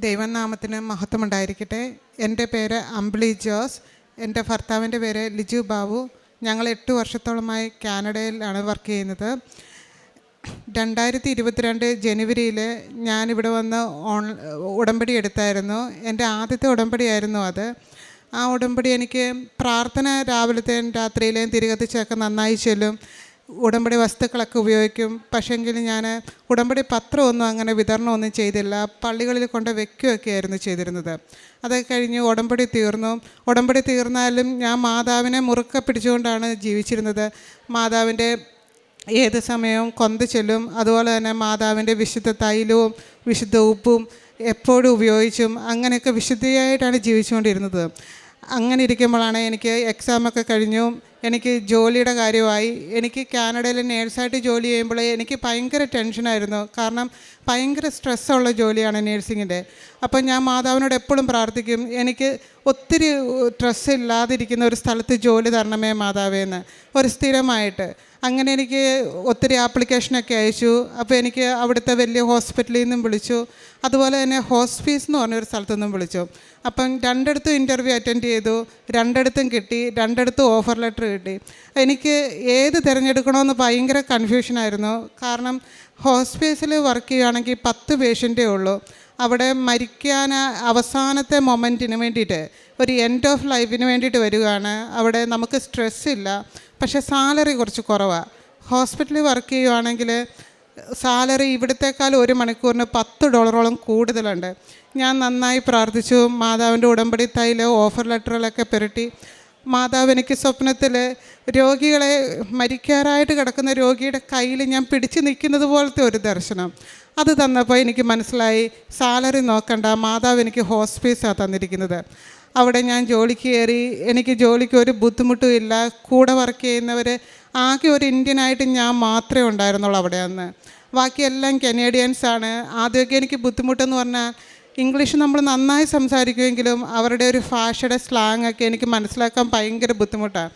ദൈവനാമത്തിന് മഹത്വമുണ്ടായിരിക്കട്ടെ. എന്റെ പേര് അമ്പിളി ജോസ്. എന്റെ ഭർത്താവിന്റെ പേര് ലിജു ബാബു. ഞങ്ങൾ എട്ട് വർഷത്തോളമായി കാനഡയിലാണ് വർക്ക് ചെയ്യുന്നത്. രണ്ടായിരത്തി ഇരുപത്തിരണ്ട് ജനുവരിയിൽ ഞാനിവിടെ വന്ന് ഓൺ ഉടമ്പടി എടുത്തായിരുന്നു. എന്റെ ആദ്യത്തെ ഉടമ്പടിയായിരുന്നു അത്. ആ ഉടമ്പടി എനിക്ക് പ്രാർത്ഥന രാവിലത്തെയും രാത്രിയിലെയും തിരികത്തിച്ചൊക്കെ നന്നായി ചെല്ലും. ഉടമ്പടി വസ്തുക്കളൊക്കെ ഉപയോഗിക്കും. പക്ഷേങ്കിൽ ഞാൻ ഉടമ്പടി പത്രമൊന്നും അങ്ങനെ വിതരണമൊന്നും ചെയ്തില്ല. പള്ളികളിൽ കൊണ്ട് വെക്കുകയൊക്കെ ആയിരുന്നു ചെയ്തിരുന്നത്. അത് കഴിഞ്ഞ് ഉടമ്പടി തീർന്നു. ഉടമ്പടി തീർന്നാലും ഞാൻ മാതാവിനെ മുറുക്ക പിടിച്ചുകൊണ്ടാണ് ജീവിച്ചിരുന്നത്. മാതാവിന്റെ ഏത് സമയവും കൊന്ത ചെല്ലും. അതുപോലെ തന്നെ മാതാവിന്റെ വിശുദ്ധ തൈലവും വിശുദ്ധ ഉപ്പും എപ്പോഴും ഉപയോഗിച്ചും അങ്ങനെയൊക്കെ വിശുദ്ധിയായിട്ടാണ് ജീവിച്ചുകൊണ്ടിരുന്നത്. അങ്ങനെ ഇരിക്കുമ്പോഴാണ് എനിക്ക് എക്സാമൊക്കെ കഴിഞ്ഞു. എനിക്ക് ജോലിയുടെ കാര്യമായി എനിക്ക് കാനഡയിൽ നേഴ്സായിട്ട് ജോലി ചെയ്യുമ്പോൾ എനിക്ക് ഭയങ്കര ടെൻഷനായിരുന്നു. കാരണം ഭയങ്കര സ്ട്രെസ്സുള്ള ജോലിയാണ് നേഴ്സിങ്ങിന്റെ. അപ്പം ഞാൻ മാതാവിനോട് എപ്പോഴും പ്രാർത്ഥിക്കും എനിക്ക് ഒത്തിരി സ്ട്രെസ് ഇല്ലാതിരിക്കുന്ന ഒരു സ്ഥലത്ത് ജോലി തരണമേ മാതാവേ എന്ന്. ഒരു സ്ഥിരമായിട്ട്. അങ്ങനെ എനിക്ക് ഒത്തിരി ആപ്ലിക്കേഷനൊക്കെ അയച്ചു. അപ്പോൾ എനിക്ക് അവിടുത്തെ വലിയ ഹോസ്പിറ്റലിൽ നിന്നും വിളിച്ചു. അതുപോലെ തന്നെ ഹോസ്പീസ് എന്ന് പറഞ്ഞൊരു സ്ഥലത്തു നിന്നും വിളിച്ചു. അപ്പം രണ്ടിടത്തും ഇന്റർവ്യൂ അറ്റൻഡ് ചെയ്തു രണ്ടിടത്തും കിട്ടി രണ്ടിടത്തും ഓഫർ ലെറ്റർ കിട്ടി. എനിക്ക് ഏത് തിരഞ്ഞെടുക്കണമെന്ന് ഭയങ്കര കൺഫ്യൂഷനായിരുന്നു കാരണം ഹോസ്പീസിൽ വർക്ക് ചെയ്യുകയാണെങ്കിൽ പത്ത് പേഷ്യന്റേ ഉള്ളൂ. അവിടെ മരിക്കാൻ അവസാനത്തെ മൊമെന്റിന് വേണ്ടിയിട്ട് ഒരു എൻഡ് ഓഫ് ലൈഫിന് വേണ്ടിയിട്ട് വരികയാണ്. അവിടെ നമുക്ക് സ്ട്രെസ് ഇല്ല. പക്ഷേ സാലറി കുറച്ച് കുറവാണ് ഹോസ്പിറ്റലിൽ വർക്ക് ചെയ്യുവാണെങ്കിൽ സാലറി ഇവിടത്തേക്കാൾ ഒരു മണിക്കൂറിന് പത്ത് ഡോളറോളം കൂടുതലുണ്ട്. ഞാൻ നന്നായി പ്രാർത്ഥിച്ചു. മാതാവിന്റെ ഉടമ്പടി തൈൽ ഓഫർ ലെറ്ററിലൊക്കെ പുരട്ടി. മാതാവ് എനിക്ക് സ്വപ്നത്തിൽ രോഗികളെ മരിക്കാറായിട്ട് കിടക്കുന്ന രോഗിയുടെ കയ്യിൽ ഞാൻ പിടിച്ചു നിൽക്കുന്നത് പോലത്തെ ഒരു ദർശനം. അത് തന്നപ്പോൾ എനിക്ക് മനസ്സിലായി സാലറി നോക്കണ്ട മാതാവ് എനിക്ക് ഹോസ്പീസാണ് തന്നിരിക്കുന്നത്. അവിടെ ഞാൻ ജോലിക്ക് കയറി എനിക്ക് ജോലിക്ക് ഒരു ബുദ്ധിമുട്ടും ഇല്ല. കൂടെ വർക്ക് ചെയ്യുന്നവർ ആകെ ഒരു ഇന്ത്യനായിട്ട് ഞാൻ മാത്രമേ ഉണ്ടായിരുന്നുള്ളൂ അവിടെ അന്ന്. ബാക്കിയെല്ലാം കനേഡിയൻസ് ആണ്. ആദ്യമൊക്കെ എനിക്ക് ബുദ്ധിമുട്ടെന്ന് പറഞ്ഞാൽ ഇംഗ്ലീഷ് നമ്മൾ നന്നായി സംസാരിക്കുമെങ്കിലും അവരുടെ ഒരു ഭാഷയുടെ സ്ലാങ് ഒക്കെ എനിക്ക് മനസ്സിലാക്കാൻ ഭയങ്കര ബുദ്ധിമുട്ടാണ്.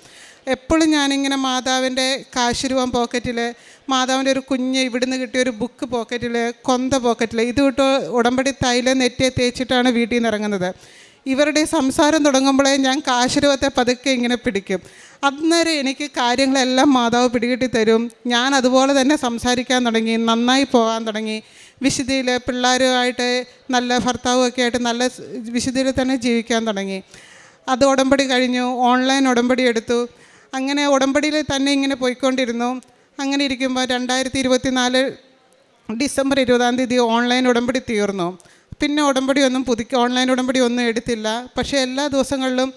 എപ്പോഴും ഞാനിങ്ങനെ മാതാവിന്റെ കാശുരൂപം പോക്കറ്റിൽ മാതാവിന്റെ ഒരു കുഞ്ഞ് ഇവിടുന്ന് കിട്ടിയ ഒരു ബുക്ക് പോക്കറ്റിൽ കൊന്ത പോക്കറ്റിൽ ഇത് വിട്ട് ഉടമ്പടി തൈലം നെറ്റിയെ തേച്ചിട്ടാണ് വീട്ടിൽ നിന്ന് ഇറങ്ങുന്നത്. ഇവരുടെ സംസാരം തുടങ്ങുമ്പോഴേ ഞാൻ കാശുരൂപത്തെ പതുക്കെ ഇങ്ങനെ പിടിക്കും. അന്നേരം എനിക്ക് കാര്യങ്ങളെല്ലാം മാതാവ് പിടികിട്ടി തരും. ഞാൻ അതുപോലെ തന്നെ സംസാരിക്കാൻ തുടങ്ങി നന്നായി പോകാൻ തുടങ്ങി. വിശുദ്ധിയിൽ പിള്ളേരുമായിട്ട് നല്ല ഭർത്താവുമൊക്കെ ആയിട്ട് നല്ല വിശുദ്ധിയിൽ തന്നെ ജീവിക്കാൻ തുടങ്ങി. അത് ഉടമ്പടി കഴിഞ്ഞു ഓൺലൈൻ ഉടമ്പടി എടുത്തു. അങ്ങനെ ഉടമ്പടിയിൽ തന്നെ ഇങ്ങനെ പോയിക്കൊണ്ടിരുന്നു. അങ്ങനെ ഇരിക്കുമ്പോൾ രണ്ടായിരത്തി ഇരുപത്തി നാല് ഡിസംബർ ഇരുപതാം തീയതി ഓൺലൈൻ ഉടമ്പടി തീർന്നു. പിന്നെ ഉടമ്പടി ഒന്നും പുതുക്കി ഓൺലൈൻ ഉടമ്പടി ഒന്നും എടുത്തില്ല. പക്ഷേ എല്ലാ ദിവസങ്ങളിലും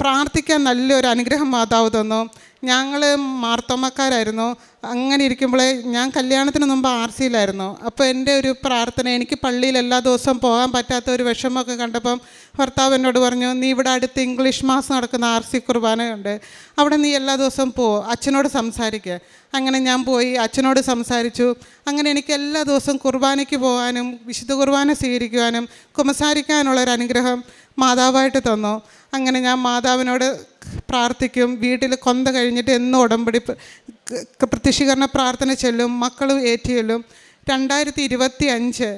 പ്രാർത്ഥിക്കാൻ നല്ലൊരു അനുഗ്രഹം മാതാവ് തന്നു. ഞങ്ങൾ മാർത്തോമക്കാരായിരുന്നു അങ്ങനെ ഇരിക്കുമ്പോൾ ഞാൻ കല്യാണത്തിന് മുമ്പ് ആർ സിയിലായിരുന്നു അപ്പോൾ എന്റെ ഒരു പ്രാർത്ഥന എനിക്ക് പള്ളിയിൽ എല്ലാ ദിവസവും പോകാൻ പറ്റാത്ത ഒരു വിഷമമൊക്കെ കണ്ടപ്പം ഭർത്താവ് എന്നോട് പറഞ്ഞു നീ ഇവിടെ അടുത്ത് ഇംഗ്ലീഷ് മാസം നടക്കുന്ന ആർ സി കുർബാനയുണ്ട് അവിടെ നീ എല്ലാ ദിവസവും പോ അച്ഛനോട് സംസാരിക്കുക അങ്ങനെ ഞാൻ പോയി അച്ഛനോട് സംസാരിച്ചു. അങ്ങനെ എനിക്ക് എല്ലാ ദിവസവും കുർബാനയ്ക്ക് പോകാനും വിശുദ്ധ കുർബാന സ്വീകരിക്കുവാനും കുമസാരിക്കാനുള്ള ഒരു അനുഗ്രഹം മാതാവായിട്ട് തന്നു. അങ്ങനെ ഞാൻ മാതാവിനോട് പ്രാർത്ഥിക്കും. വീട്ടിൽ കൊന്ത കഴിഞ്ഞിട്ട് എന്നും ഉടമ്പടി പ്രത്യക്ഷീകരണ പ്രാർത്ഥന ചെല്ലും. മക്കളും ഏറ്റി ചെല്ലും. രണ്ടായിരത്തി ഇരുപത്തി അഞ്ച്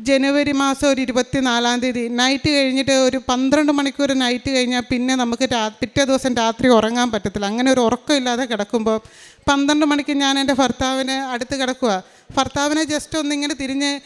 ജനുവരി മാസം ഒരു ഇരുപത്തി നാലാം തീയതി. നൈറ്റ് കഴിഞ്ഞിട്ട് ഒരു പന്ത്രണ്ട് മണിക്കൂർ നൈറ്റ് കഴിഞ്ഞാൽ പിന്നെ നമുക്ക് രാ പിറ്റേ ദിവസം രാത്രി ഉറങ്ങാൻ പറ്റത്തില്ല. അങ്ങനെ ഒരു ഉറക്കമില്ലാതെ കിടക്കുമ്പോൾ പന്ത്രണ്ട് മണിക്ക് ഞാൻ എന്റെ ഭർത്താവിന് അടുത്ത് കിടക്കുക ഭർത്താവിനെ ജസ്റ്റ് ഒന്നിങ്ങനെ തിരിഞ്ഞ്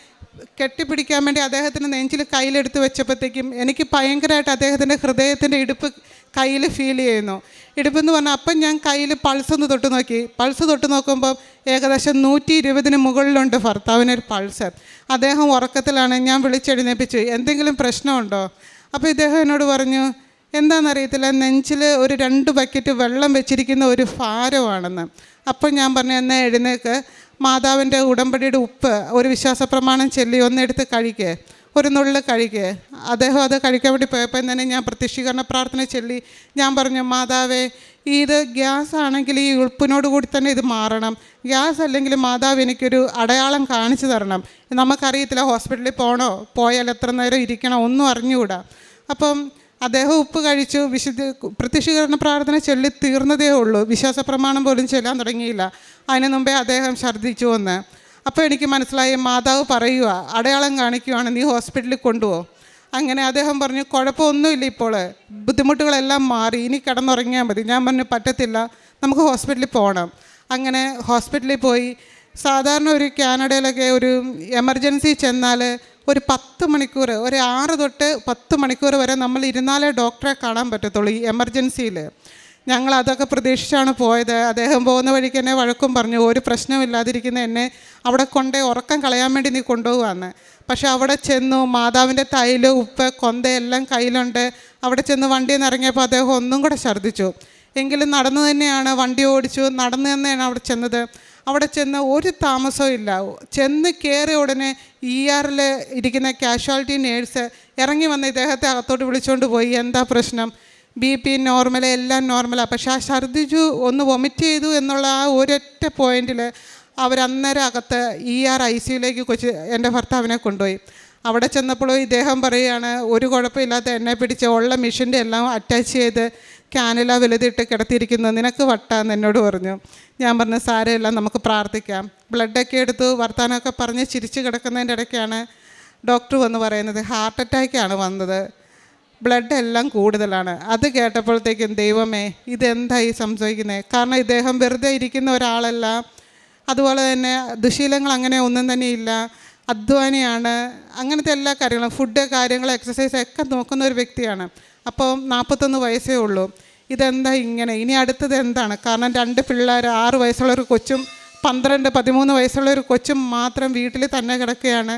കെട്ടിപ്പിടിക്കാൻ വേണ്ടി അദ്ദേഹത്തിന്റെ നെഞ്ചിൽ കയ്യിലെടുത്ത് വെച്ചപ്പോഴത്തേക്കും എനിക്ക് ഭയങ്കരമായിട്ട് അദ്ദേഹത്തിന്റെ ഹൃദയത്തിന്റെ ഇടുപ്പ് കയ്യിൽ ഫീൽ ചെയ്യുന്നു. ഇടുപ്പെന്ന് പറഞ്ഞാൽ അപ്പം ഞാൻ കയ്യിൽ പൾസ് ഒന്ന് തൊട്ട് നോക്കി. പൾസ് തൊട്ട് നോക്കുമ്പോൾ ഏകദേശം നൂറ്റി ഇരുപതിന് മുകളിലുണ്ട് ഭർത്താവിനൊരു പൾസ് അദ്ദേഹം ഉറക്കത്തിലാണ് ഞാൻ വിളിച്ചെഴുന്നേപ്പിച്ചു എന്തെങ്കിലും പ്രശ്നമുണ്ടോ? അപ്പോൾ ഇദ്ദേഹം എന്നോട് പറഞ്ഞു എന്താണെന്നറിയത്തില്ല നെഞ്ചിൽ ഒരു രണ്ട് ബക്കറ്റ് വെള്ളം വെച്ചിരിക്കുന്ന ഒരു ഭാരമാണെന്ന്. അപ്പോൾ ഞാൻ പറഞ്ഞു എന്നാൽ എഴുന്നേക്ക്. മാതാവിന്റെ ഉടമ്പടിയുടെ ഉപ്പ് ഒരു വിശ്വാസ പ്രമാണം ചൊല്ലി ഒന്നെടുത്ത് കഴിക്കുക ഒരു നുള്ളിൽ കഴിക്കുക അദ്ദേഹം അത് കഴിക്കാൻ വേണ്ടി പോയപ്പോൾ തന്നെ ഞാൻ പ്രത്യക്ഷീകരണ പ്രാർത്ഥന ചൊല്ലി. ഞാൻ പറഞ്ഞു മാതാവേ ഇത് ഗ്യാസ് ആണെങ്കിൽ ഈ ഉൾപ്പിനോട് കൂടി തന്നെ ഇത് മാറണം. ഗ്യാസ് അല്ലെങ്കിൽ മാതാവ് എനിക്കൊരു അടയാളം കാണിച്ചു തരണം. നമുക്കറിയത്തില്ല ഹോസ്പിറ്റലിൽ പോകണോ പോയാൽ എത്ര നേരം ഇരിക്കണോ ഒന്നും അറിഞ്ഞുകൂടാ. അപ്പം അദ്ദേഹം ഉപ്പ് കഴിച്ചു വിശുദ്ധ പ്രത്യക്ഷീകരണ പ്രാർത്ഥന ചൊല്ലി തീർന്നതേ ഉള്ളൂ. വിശ്വാസ പ്രമാണം പോലും ചൊല്ലാൻ തുടങ്ങിയില്ല. അതിന് മുമ്പേ അദ്ദേഹം ഛർദ്ദിച്ചു വന്ന് അപ്പോൾ എനിക്ക് മനസ്സിലായി മാതാവ് പറയുക അടയാളം കാണിക്കുവാണ് നീ ഹോസ്പിറ്റലിൽ കൊണ്ടുപോ. അങ്ങനെ അദ്ദേഹം പറഞ്ഞു കുഴപ്പമൊന്നുമില്ല ഇപ്പോൾ. ബുദ്ധിമുട്ടുകളെല്ലാം മാറി. ഇനി കിടന്നുറങ്ങിയാൽ മതി. ഞാൻ പറഞ്ഞു പറ്റത്തില്ല. നമുക്ക് ഹോസ്പിറ്റലിൽ പോകണം അങ്ങനെ ഹോസ്പിറ്റലിൽ പോയി. സാധാരണ ഒരു കാനഡയിലൊക്കെ ഒരു എമർജൻസി ചെന്നാൽ ഒരു പത്ത് മണിക്കൂർ ഒരു ആറ് തൊട്ട് പത്ത് മണിക്കൂർ വരെ നമ്മൾ ഇരുന്നാലേ ഡോക്ടറെ കാണാൻ പറ്റത്തുള്ളൂ ഈ എമർജൻസിയിൽ. ഞങ്ങൾ അതൊക്കെ പ്രതീക്ഷിച്ചാണ് പോയത്. അദ്ദേഹം പോകുന്ന വഴിക്ക് എന്നെ വഴക്കും പറഞ്ഞു. ഒരു പ്രശ്നമില്ലാതിരിക്കുന്ന എന്നെ അവിടെ കൊണ്ടേ ഉറക്കം കളയാൻ വേണ്ടി നീ കൊണ്ടുപോകാന്ന് പക്ഷേ അവിടെ ചെന്നു മാതാവിന്റെ തൈൽ ഉപ്പ് കൊന്ത എല്ലാം കയ്യിലുണ്ട്. അവിടെ ചെന്ന് വണ്ടിയിൽ നിന്ന് ഇറങ്ങിയപ്പോൾ അദ്ദേഹം ഒന്നും കൂടെ ഛർദ്ദിച്ചു. എങ്കിലും നടന്നു തന്നെയാണ് വണ്ടി ഓടിച്ചു. നടന്നു തന്നെയാണ് അവിടെ ചെന്നത്. അവിടെ ചെന്ന് ഒരു താമസവും ഇല്ല. ചെന്ന് കയറിയ ഉടനെ ഇ ആറിൽ ഇരിക്കുന്ന കാഷ്വാലിറ്റി നേഴ്സ് ഇറങ്ങി വന്ന് ഇദ്ദേഹത്തെ അകത്തോട്ട് വിളിച്ചുകൊണ്ട് പോയി. എന്താ പ്രശ്നം? ബി പി നോർമൽ എല്ലാം നോർമലാണ് പക്ഷെ ആ ഛർദ്ദിച്ചു ഒന്ന് വൊമിറ്റ് ചെയ്തു എന്നുള്ള ആ ഒരൊറ്റ പോയിന്റിൽ അവരന്നേരം അകത്ത് ഇ ആർ ഐ സിയിലേക്ക് കൊച്ച് എന്റെ ഭർത്താവിനെ കൊണ്ടുപോയി. അവിടെ ചെന്നപ്പോൾ ഇദ്ദേഹം പറയുകയാണ് ഒരു കുഴപ്പമില്ലാത്ത എന്നെ പിടിച്ച് ഉള്ള മിഷന്റെ എല്ലാം അറ്റാച്ച് ചെയ്ത് ക്യാനില വലുതിട്ട് കിടത്തിയിരിക്കുന്നു നിനക്ക് വട്ടാന്ന് എന്നോട് പറഞ്ഞു. ഞാൻ പറഞ്ഞു സാരമില്ല നമുക്ക് പ്രാർത്ഥിക്കാം. ബ്ലഡൊക്കെ എടുത്തു വർത്താനമൊക്കെ പറഞ്ഞ് ചിരിച്ചു കിടക്കുന്നതിന്റെ ഇടയ്ക്കാണ് ഡോക്ടർ വന്ന് പറയുന്നത് ഹാർട്ട് അറ്റാക്കാണ് വന്നത്. ബ്ലഡ് എല്ലാം കൂടുതലാണ്. അത് കേട്ടപ്പോഴത്തേക്കും ദൈവമേ ഇതെന്തായി സംശയിക്കുന്നത് കാരണം ഇദ്ദേഹം വെറുതെ ഇരിക്കുന്ന ഒരാളല്ല. അതുപോലെ തന്നെ ദുശീലങ്ങൾ അങ്ങനെ ഒന്നും തന്നെ ഇല്ല. അധ്വാനിയാണ്. അങ്ങനത്തെ എല്ലാ കാര്യങ്ങളും ഫുഡ് കാര്യങ്ങൾ എക്സസൈസ് ഒക്കെ നോക്കുന്ന ഒരു വ്യക്തിയാണ്. അപ്പോൾ നാൽപ്പത്തൊന്ന് വയസ്സേ ഉള്ളൂ. ഇതെന്താ ഇങ്ങനെ? ഇനി അടുത്തത് എന്താണ്? കാരണം രണ്ട് പിള്ളേർ ആറ് വയസ്സുള്ള ഒരു കൊച്ചും പന്ത്രണ്ട് പതിമൂന്ന് വയസ്സുള്ള ഒരു കൊച്ചും മാത്രം വീട്ടിൽ തന്നെ കിടക്കുകയാണ്.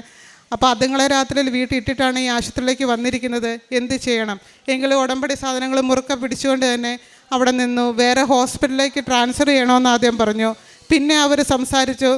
അപ്പോൾ അതുങ്ങളെ രാത്രിയിൽ വീട്ടിൽ ഇട്ടിട്ടാണ് ഈ ആശുപത്രിയിലേക്ക് വന്നിരിക്കുന്നത്. എന്ത് ചെയ്യണം? എങ്കിലും ഉടമ്പടി സാധനങ്ങൾ മുറുക്ക പിടിച്ചുകൊണ്ട് തന്നെ അവിടെ നിന്നു. വേറെ ഹോസ്പിറ്റലിലേക്ക് ട്രാൻസ്ഫർ ചെയ്യണമെന്ന് ആദ്യം പറഞ്ഞു. പിന്നെ അവർ സംസാരിച്ചു.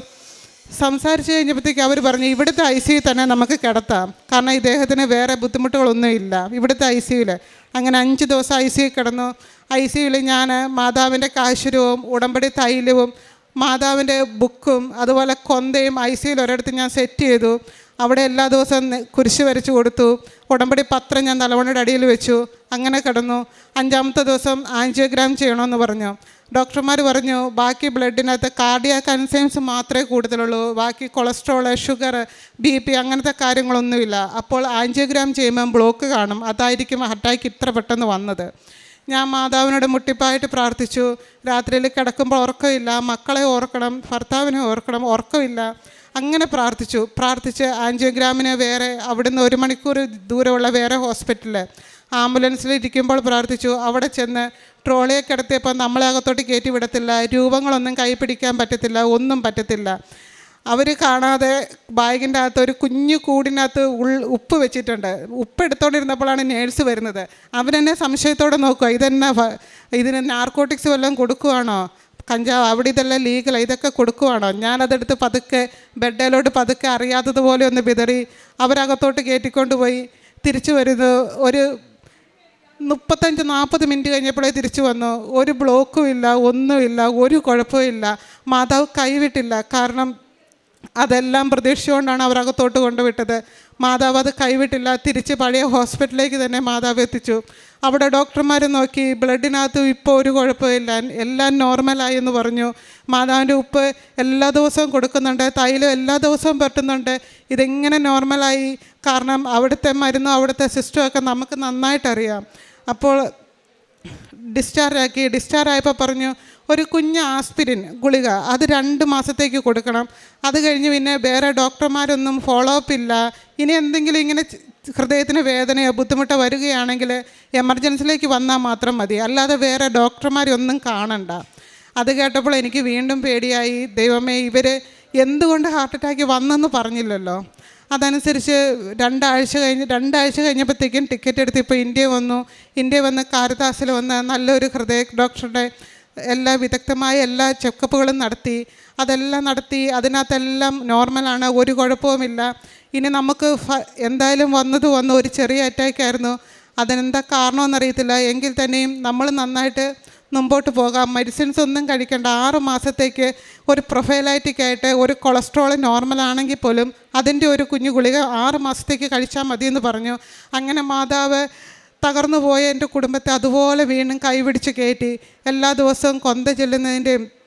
സംസാരിച്ച് കഴിഞ്ഞപ്പോഴത്തേക്ക് അവർ പറഞ്ഞു ഇവിടുത്തെ ഐ സിയിൽ തന്നെ നമുക്ക് കിടത്താം. കാരണം ഇദ്ദേഹത്തിന് വേറെ ബുദ്ധിമുട്ടുകളൊന്നുമില്ല. ഇവിടുത്തെ ഐ സിയിൽ അങ്ങനെ അഞ്ച് ദിവസം ഐ സിയിൽ കിടന്നു. ഐ സിയിൽ ഞാൻ മാതാവിന്റെ കാശുരവും ഉടമ്പടി തൈലവും മാതാവിന്റെ ബുക്കും അതുപോലെ കൊന്തയും ഐ സിയിൽ ഒരിടത്ത് ഞാൻ സെറ്റ് ചെയ്തു. അവിടെ എല്ലാ ദിവസവും കുരിശ് വരച്ചു കൊടുത്തു. ഉടമ്പടി പത്രം ഞാൻ തലവണയുടെ അടിയിൽ വെച്ചു. അങ്ങനെ കിടന്നു. അഞ്ചാമത്തെ ദിവസം ആൻജിയോഗ്രാം ചെയ്യണമെന്ന് പറഞ്ഞു. ഡോക്ടർമാർ പറഞ്ഞു ബാക്കി ബ്ലഡിനകത്ത് കാർഡിയാക് അൻസൈംസ് മാത്രമേ കൂടുതലുള്ളൂ ബാക്കി കൊളസ്ട്രോൾ ഷുഗർ ബി പി അങ്ങനത്തെ കാര്യങ്ങളൊന്നുമില്ല. അപ്പോൾ ആൻജിയോഗ്രാം ചെയ്യുമ്പം ബ്ലോക്ക് കാണും. അതായിരിക്കും അറ്റാക്ക് ഇത്ര പെട്ടെന്ന് വന്നത്. ഞാൻ മാതാവിനോട് മുട്ടിപ്പായിട്ട് പ്രാർത്ഥിച്ചു രാത്രിയിൽ കിടക്കുമ്പോൾ ഉറക്കമില്ല മക്കളെ ഓർക്കണം ഭർത്താവിനെ ഓർക്കണം ഉറക്കമില്ല. അങ്ങനെ പ്രാർത്ഥിച്ചു. പ്രാർത്ഥിച്ച് ആൻജിയോഗ്രാമിന് വേറെ അവിടുന്ന് ഒരു മണിക്കൂർ ദൂരമുള്ള വേറെ ഹോസ്പിറ്റലിൽ ആംബുലൻസിൽ ഇരിക്കുമ്പോൾ പ്രാർത്ഥിച്ചു. അവിടെ ചെന്ന് ട്രോളിയെ കിടത്തിയപ്പോൾ നമ്മളെ അകത്തോട്ട് കയറ്റി വിടത്തില്ല. രൂപങ്ങളൊന്നും കൈ പിടിക്കാൻ പറ്റത്തില്ല. ഒന്നും പറ്റത്തില്ല. അവർ കാണാതെ ബാഗിന്റെ അകത്ത് ഒരു കുഞ്ഞു കൂടിനകത്ത് ഉൾ ഉപ്പ് വെച്ചിട്ടുണ്ട്. ഉപ്പ് എടുത്തോണ്ടിരുന്നപ്പോഴാണ് നേഴ്സ് വരുന്നത്. അവരെന്നെ സംശയത്തോടെ നോക്കുക. ഇതെന്നാ ഇതിന് നാർക്കോട്ടിക്സ് വല്ലതും കൊടുക്കുവാണോ? കഞ്ചാവ് അവിടെ ഇതെല്ലാം ലീഗൽ ഇതൊക്കെ കൊടുക്കുവാണോ? ഞാനതെടുത്ത് പതുക്കെ ബെഡേലോട്ട് പതുക്കെ അറിയാത്തതുപോലെ ഒന്ന് വിതറി അവരകത്തോട്ട് കയറ്റിക്കൊണ്ട് പോയി തിരിച്ചു വരുന്നത് ഒരു മുപ്പത്തഞ്ച് നാൽപ്പത് മിനിറ്റ് കഴിഞ്ഞപ്പോഴേ തിരിച്ചു വന്നു. ഒരു ബ്ലോക്കും ഇല്ല ഒന്നുമില്ല ഒരു കുഴപ്പമില്ല മാതാവ് കൈവിട്ടില്ല. കാരണം അതെല്ലാം പ്രതീക്ഷിച്ചുകൊണ്ടാണ് അവരകത്തോട്ട് കൊണ്ടുവിട്ടത്. മാതാവ് അത് കൈവിട്ടില്ല. തിരിച്ച് പഴയ ഹോസ്പിറ്റലിലേക്ക് തന്നെ മാതാവ് എത്തിച്ചു. അവിടെ ഡോക്ടർമാർ നോക്കി ബ്ലഡിനകത്ത് ഇപ്പോൾ ഒരു കുഴപ്പമില്ല എല്ലാം നോർമലായി എന്ന് പറഞ്ഞു. മാതാവിന്റെ ഉപ്പ് എല്ലാ ദിവസവും കൊടുക്കുന്നുണ്ട്. തൈലം എല്ലാ ദിവസവും പറ്റുന്നുണ്ട് ഇതെങ്ങനെ നോർമലായി? കാരണം അവിടുത്തെ മരുന്നും അവിടുത്തെ സിസ്റ്റമൊക്കെ നമുക്ക് നന്നായിട്ടറിയാം. അപ്പോൾ ഡിസ്ചാർജ് ആക്കി ഡിസ്ചാർജ് ആയപ്പോൾ പറഞ്ഞു ഒരു കുഞ്ഞ് ആസ്പിരിൻ ഗുളിക അത് രണ്ട് മാസത്തേക്ക് കൊടുക്കണം. അത് കഴിഞ്ഞ് പിന്നെ വേറെ ഡോക്ടർമാരൊന്നും ഫോളോ അപ്പ് ഇല്ല ഇനി എന്തെങ്കിലും ഇങ്ങനെ ഹൃദയത്തിന് വേദനയോ ബുദ്ധിമുട്ടോ വരികയാണെങ്കിൽ എമർജൻസിയിലേക്ക് വന്നാൽ മാത്രം മതി. അല്ലാതെ വേറെ ഡോക്ടർമാരൊന്നും കാണണ്ട. അത് കേട്ടപ്പോൾ എനിക്ക് വീണ്ടും പേടിയായി. ദൈവമേ ഇവർ എന്തുകൊണ്ട് ഹാർട്ട് അറ്റാക്ക് വന്നെന്ന് പറഞ്ഞില്ലല്ലോ? അതനുസരിച്ച് രണ്ടാഴ്ച കഴിഞ്ഞ് രണ്ടാഴ്ച കഴിഞ്ഞപ്പോഴത്തേക്കും ടിക്കറ്റ് എടുത്ത് ഇപ്പോൾ ഇന്ത്യ വന്നു. ഇന്ത്യ വന്ന് കാരിദാസിൽ വന്ന് നല്ലൊരു ഹൃദയ ഡോക്ടറുടെ എല്ലാ വിദഗ്ധമായ എല്ലാ ചെക്കപ്പുകളും നടത്തി. അതെല്ലാം നടത്തി. അതിനകത്തെല്ലാം നോർമലാണ് ഒരു കുഴപ്പവുമില്ല. ഇനി നമുക്ക് എന്തായാലും വന്നത് വന്ന് ഒരു ചെറിയ അറ്റാക്ക് ആയിരുന്നു. അതിനെന്താ കാരണമെന്നറിയത്തില്ല. എങ്കിൽ തന്നെയും നമ്മൾ നന്നായിട്ട് മുമ്പോട്ട് പോകാം. മെഡിസിൻസ് ഒന്നും കഴിക്കേണ്ട. ആറ് മാസത്തേക്ക് ഒരു പ്രൊഫൈലൈറ്റിക് ആയിട്ട് ഒരു കൊളസ്ട്രോൾ നോർമൽ ആണെങ്കിൽ പോലും അതിന്റെ ഒരു കുഞ്ഞു ഗുളിക ആറ് മാസത്തേക്ക് കഴിച്ചാൽ മതി എന്ന് പറഞ്ഞു. അങ്ങനെ മാതാവ് തകർന്നു പോയ എന്റെ കുടുംബത്തെ അതുപോലെ വീണ്ടും കൈപിടിച്ച് കയറ്റി എല്ലാ ദിവസവും കൊന്ത ചെല്ലുന്നതിന്റെയും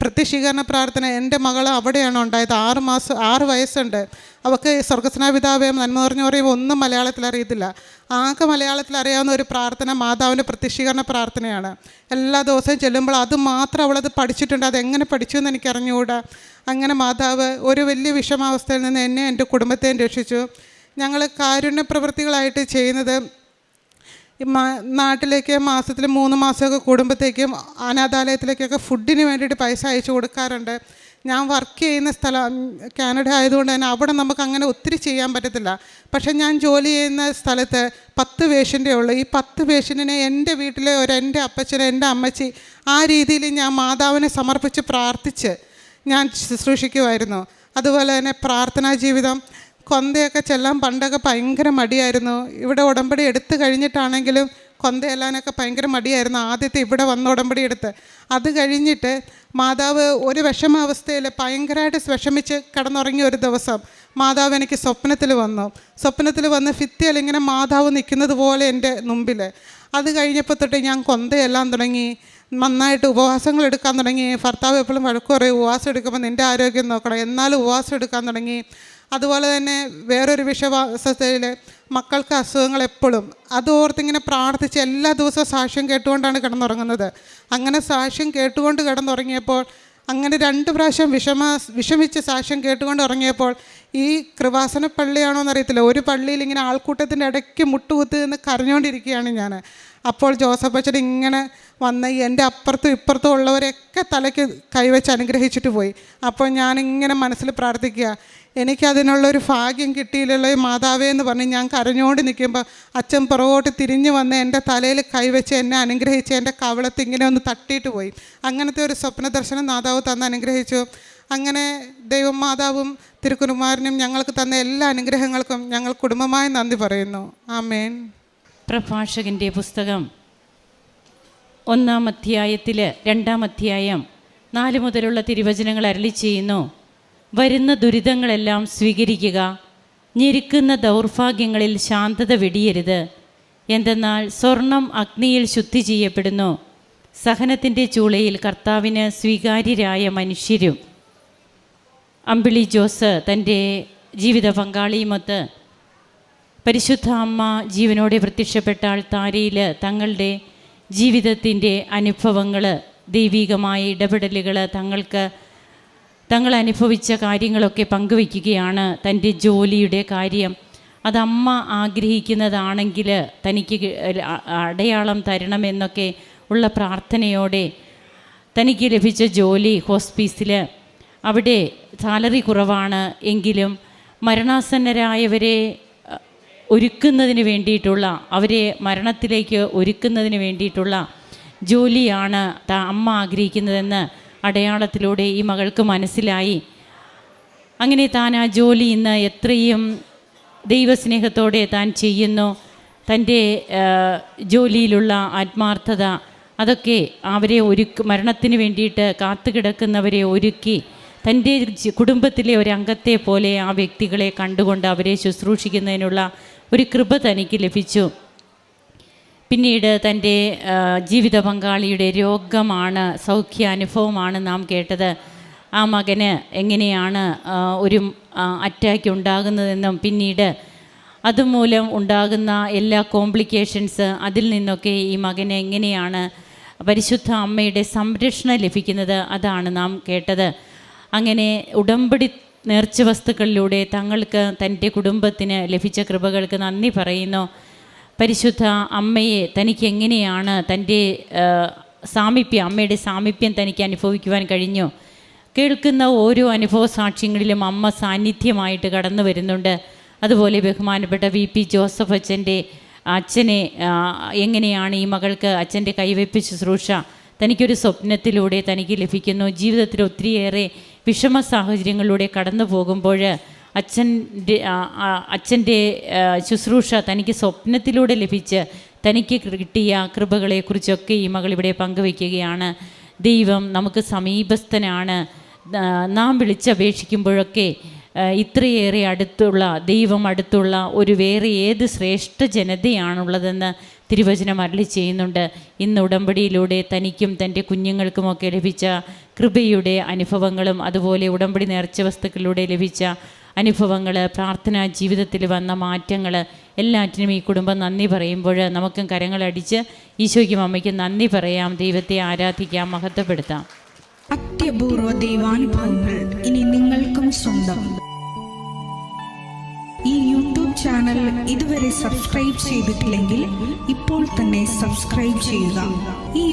പ്രത്യക്ഷീകരണ പ്രാർത്ഥന എന്റെ മകൾ അവിടെയാണ് ഉണ്ടായത്. ആറ് മാസം ആറ് വയസ്സുണ്ട്. അവൾക്ക് സ്വർഗസ്നാപിതാവേ നന്മ പറഞ്ഞു പറയുമ്പോൾ ഒന്നും മലയാളത്തിൽ അറിയത്തില്ല. ആകെ മലയാളത്തിൽ അറിയാവുന്ന ഒരു പ്രാർത്ഥന മാതാവിന്റെ പ്രത്യക്ഷീകരണ പ്രാർത്ഥനയാണ് എല്ലാ ദിവസവും ചെല്ലുമ്പോൾ അത് മാത്രം അവളത് പഠിച്ചിട്ടുണ്ട്. അതെങ്ങനെ പഠിച്ചു എന്ന് എനിക്ക് അറിഞ്ഞുകൂടാ അങ്ങനെ മാതാവ് ഒരു വലിയ വിഷമാവസ്ഥയിൽ നിന്ന് എന്നെ എന്റെ കുടുംബത്തെയും രക്ഷിച്ചു. ഞങ്ങൾ കാരുണ്യ പ്രവൃത്തികളായിട്ട് ചെയ്യുന്നത് നാട്ടിലേക്ക് മാസത്തിൽ മൂന്ന് മാസമൊക്കെ കൂടുമ്പോഴത്തേക്കും അനാഥാലയത്തിലേക്കൊക്കെ ഫുഡിന് വേണ്ടിയിട്ട് പൈസ അയച്ചു കൊടുക്കാറുണ്ട്. ഞാൻ വർക്ക് ചെയ്യുന്ന സ്ഥലം കാനഡ ആയതുകൊണ്ട് തന്നെ അവിടെ നമുക്ക് അങ്ങനെ ഒത്തിരി ചെയ്യാൻ പറ്റത്തില്ല. പക്ഷേ ഞാൻ ജോലി ചെയ്യുന്ന സ്ഥലത്ത് പത്ത് പേഷ്യന്റേ ഉള്ളൂ. ഈ പത്ത് പേഷ്യന്റിനെ എന്റെ വീട്ടിലെ ഒരു എന്റെ അപ്പച്ചനെ എന്റെ അമ്മച്ചി ആ രീതിയിൽ ഞാൻ മാതാവിനെ സമർപ്പിച്ച് പ്രാർത്ഥിച്ച് ഞാൻ ശുശ്രൂഷിക്കുമായിരുന്നു. അതുപോലെ തന്നെ പ്രാർത്ഥനാ ജീവിതം കൊന്തയൊക്കെ ചെല്ലാൻ പണ്ടൊക്കെ ഭയങ്കര മടിയായിരുന്നു. ഇവിടെ ഉടമ്പടി എടുത്തു കഴിഞ്ഞിട്ടാണെങ്കിലും കൊന്ത ഭയങ്കര മടിയായിരുന്നു ആദ്യത്തെ ഇവിടെ വന്ന ഉടമ്പടി എടുത്ത്. അത് കഴിഞ്ഞിട്ട് മാതാവ് ഒരു വിഷമാവസ്ഥയിൽ ഭയങ്കരമായിട്ട് വിഷമിച്ച് കിടന്നുറങ്ങിയ ഒരു ദിവസം മാതാവ് എനിക്ക് സ്വപ്നത്തിൽ വന്നു. സ്വപ്നത്തിൽ വന്ന് ഭിത്തിയിൽ ഇങ്ങനെ മാതാവ് നിൽക്കുന്നത് പോലെ എന്റെ മുമ്പിൽ. അത് കഴിഞ്ഞപ്പോൾ തൊട്ട് ഞാൻ കൊന്തയെല്ലാം തുടങ്ങി. നന്നായിട്ട് ഉപവാസങ്ങൾ എടുക്കാൻ തുടങ്ങി. ഭർത്താവ് എപ്പോഴും വഴക്ക് പറയും ഉപവാസം എടുക്കുമ്പോൾ നിന്റെ ആരോഗ്യം നോക്കണം. എന്നാലും ഉപവാസം എടുക്കാൻ തുടങ്ങി. അതുപോലെ തന്നെ വേറൊരു വിഷവാസത്തിൽ മക്കൾക്ക് അസുഖങ്ങൾ എപ്പോഴും അത് ഓർത്തിങ്ങനെ പ്രാർത്ഥിച്ച് എല്ലാ ദിവസവും സാക്ഷ്യം കേട്ടുകൊണ്ടാണ് കിടന്നുറങ്ങുന്നത്. അങ്ങനെ സാക്ഷ്യം കേട്ടുകൊണ്ട് കിടന്നുറങ്ങിയപ്പോൾ അങ്ങനെ രണ്ട് പ്രാവശ്യം വിഷമ വിഷമിച്ച് സാക്ഷ്യം കേട്ടുകൊണ്ട് ഉറങ്ങിയപ്പോൾ ഈ കൃവാസന പള്ളിയാണോ എന്നറിയത്തില്ല. ഒരു പള്ളിയിൽ ഇങ്ങനെ ആൾക്കൂട്ടത്തിന്റെ ഇടയ്ക്ക് മുട്ടുകുത്തി നിന്ന് കരഞ്ഞുകൊണ്ടിരിക്കുകയാണ് ഞാൻ. അപ്പോൾ ജോസഫ് അച്ഛൻ ഇങ്ങനെ വന്ന് എന്റെ അപ്പുറത്തും ഇപ്പുറത്തും ഉള്ളവരെയൊക്കെ തലയ്ക്ക് കൈവച്ച് അനുഗ്രഹിച്ചിട്ട് പോയി. അപ്പോൾ ഞാനിങ്ങനെ മനസ്സിൽ പ്രാർത്ഥിക്കുക എനിക്കതിനുള്ളൊരു ഭാഗ്യം കിട്ടിയില്ലല്ലോ മാതാവേ എന്ന് പറഞ്ഞ് ഞാൻ കരഞ്ഞുകൊണ്ട് നിൽക്കുമ്പോൾ അച്ഛൻ പുറകോട്ട് തിരിഞ്ഞു വന്ന് എന്റെ തലയിൽ കൈവച്ച് എന്നെ അനുഗ്രഹിച്ച് എന്റെ കവളത്ത് ഇങ്ങനെ ഒന്ന് തട്ടിയിട്ട് പോയി. അങ്ങനത്തെ ഒരു സ്വപ്ന ദർശനം മാതാവ് തന്ന് അനുഗ്രഹിച്ചു. അങ്ങനെ ദൈവം മാതാവും തിരുക്കുരുമാരനും ഞങ്ങൾക്ക് തന്ന എല്ലാ അനുഗ്രഹങ്ങൾക്കും ഞങ്ങൾ കുടുംബമായി നന്ദി പറയുന്നു. ആമേൻ. പ്രഭാഷകന്റെ പുസ്തകം ഒന്നാം അധ്യായത്തിൽ രണ്ടാം അധ്യായം നാല് മുതലുള്ള തിരുവചനങ്ങൾ അരളി ചെയ്യുന്നു. വരുന്ന ദുരിതങ്ങളെല്ലാം സ്വീകരിക്കുക ഞെരുക്കുന്ന ദൗർഭാഗ്യങ്ങളിൽ ശാന്തത വെടിയരുത്. എന്തെന്നാൽ സ്വർണം അഗ്നിയിൽ ശുദ്ധി ചെയ്യപ്പെടുന്നു. സഹനത്തിന്റെ ചൂളയിൽ കർത്താവിന് സ്വീകാര്യരായ മനുഷ്യരും. അമ്പിളി ജോസ് തന്റെ ജീവിത പങ്കാളിയുമൊത്ത് പരിശുദ്ധ അമ്മ ജീവനോടെ പ്രത്യക്ഷപ്പെട്ടാൽ താരയിൽ തങ്ങളുടെ ജീവിതത്തിന്റെ അനുഭവങ്ങൾ ദൈവികമായ ഇടപെടലുകൾ തങ്ങൾക്ക് തങ്ങൾ അനുഭവിച്ച കാര്യങ്ങളൊക്കെ പങ്കുവയ്ക്കുകയാണ് തന്റെ ജോലിയുടെ കാര്യം. അത് അമ്മ ആഗ്രഹിക്കുന്നതാണെങ്കിൽ തനിക്ക് അടയാളം തരണമെന്നൊക്കെ ഉള്ള പ്രാർത്ഥനയോടെ തനിക്ക് ലഭിച്ച ജോലി ഹോസ്പീസിൽ. അവിടെ സാലറി കുറവാണ് എങ്കിലും മരണാസന്നരായവരെ ഒരുക്കുന്നതിന് വേണ്ടിയിട്ടുള്ള അവരെ മരണത്തിലേക്ക് ഒരുക്കുന്നതിന് വേണ്ടിയിട്ടുള്ള ജോലിയാണ് അമ്മ ആഗ്രഹിക്കുന്നതെന്ന് അടയാളത്തിലൂടെ ഈ മകൾക്ക് മനസ്സിലായി. അങ്ങനെ താൻ ആ ജോലി ഇന്ന് എത്രയും ദൈവസ്നേഹത്തോടെ താൻ ചെയ്യുന്നു. തന്റെ ജോലിയിലുള്ള ആത്മാർത്ഥത അതൊക്കെ അവരെ ഒരുക്ക് മരണത്തിന് വേണ്ടിയിട്ട് കാത്തുകിടക്കുന്നവരെ ഒരുക്കി. തന്റെ കുടുംബത്തിലെ ഒരു അംഗത്തെ പോലെ ആ വ്യക്തികളെ കണ്ടുകൊണ്ട് അവരെ ശുശ്രൂഷിക്കുന്നതിനുള്ള ഒരു കൃപ തനിക്ക് ലഭിച്ചു. പിന്നീട് തന്റെ ജീവിത പങ്കാളിയുടെ രോഗമാണ് സൗഖ്യാനുഭവമാണ് നാം കേട്ടത്. ആ മകന് എങ്ങനെയാണ് ഒരു അറ്റാക്ക് ഉണ്ടാകുന്നതെന്നും പിന്നീട് അതുമൂലം ഉണ്ടാകുന്ന എല്ലാ കോംപ്ലിക്കേഷൻസ് അതിൽ നിന്നൊക്കെ ഈ മകന് എങ്ങനെയാണ് പരിശുദ്ധ അമ്മയുടെ സംരക്ഷണം ലഭിക്കുന്നത് അതാണ് നാം കേട്ടത്. അങ്ങനെ ഉടമ്പടി നേർച്ച വസ്തുക്കളിലൂടെ തങ്ങൾക്ക് തന്റെ കുടുംബത്തിന് ലഭിച്ച കൃപകൾക്ക് നന്ദി പറയുന്നു. പരിശുദ്ധ അമ്മയെ തനിക്ക് എങ്ങനെയാണ് തന്റെ സാമീപ്യം അമ്മയുടെ സാമീപ്യം തനിക്ക് അനുഭവിക്കുവാൻ കഴിഞ്ഞു? കേൾക്കുന്ന ഓരോ അനുഭവ സാക്ഷ്യങ്ങളിലും അമ്മ സാന്നിധ്യമായിട്ട് കടന്നു വരുന്നുണ്ട്. അതുപോലെ ബഹുമാനപ്പെട്ട വി പി ജോസഫ് അച്ഛന്റെ അച്ഛനെ എങ്ങനെയാണ് ഈ മകൾക്ക് അച്ഛന്റെ കൈവയ്പ് ശുശ്രൂഷ തനിക്കൊരു സ്വപ്നത്തിലൂടെ തനിക്ക് ലഭിക്കുന്നു? ജീവിതത്തിൽ ഒത്തിരിയേറെ വിഷമ സാഹചര്യങ്ങളിലൂടെ കടന്നു പോകുമ്പോൾ അച്ഛന്റെ അച്ഛന്റെ ശുശ്രൂഷ തനിക്ക് സ്വപ്നത്തിലൂടെ ലഭിച്ച് തനിക്ക് കിട്ടിയ കൃപകളെക്കുറിച്ചൊക്കെ ഈ മകൾ ഇവിടെ പങ്കുവയ്ക്കുകയാണ്. ദൈവം നമുക്ക് സമീപസ്ഥനാണ്. നാം വിളിച്ചപേക്ഷിക്കുമ്പോഴൊക്കെ ഇത്രയേറെ അടുത്തുള്ള ദൈവം അടുത്തുള്ള ഒരു വേറെ ഏത് ശ്രേഷ്ഠ ജനതയാണുള്ളതെന്ന് തിരുവചനം അരളി ചെയ്യുന്നുണ്ട്. ഇന്ന് ഉടമ്പടിയിലൂടെ തനിക്കും തന്റെ കുഞ്ഞുങ്ങൾക്കുമൊക്കെ ലഭിച്ച കൃപയുടെ അനുഭവങ്ങളും അതുപോലെ ഉടമ്പടി നേർച്ച വസ്തുക്കളിലൂടെ ലഭിച്ച അനുഭവങ്ങൾ പ്രാർത്ഥനാ ജീവിതത്തിൽ വന്ന മാറ്റങ്ങൾ എല്ലാറ്റിനും ഈ കുടുംബം നന്ദി പറയുമ്പോൾ നമുക്കും കരങ്ങളടിച്ച് ഈശോയ്ക്കും അമ്മയ്ക്കും നന്ദി പറയാം. ദൈവത്തെ ആരാധിക്കാം മഹത്വപ്പെടുത്താം. അത്യപൂർവ ദൈവാനുഭവങ്ങൾ ഇനി നിങ്ങൾക്കും സ്വന്തം. ഈ യൂട്യൂബ് ചാനൽ ഇതുവരെ സബ്സ്ക്രൈബ് ചെയ്തിട്ടില്ലെങ്കിൽ ഇപ്പോൾ തന്നെ സബ്സ്ക്രൈബ് ചെയ്യുക.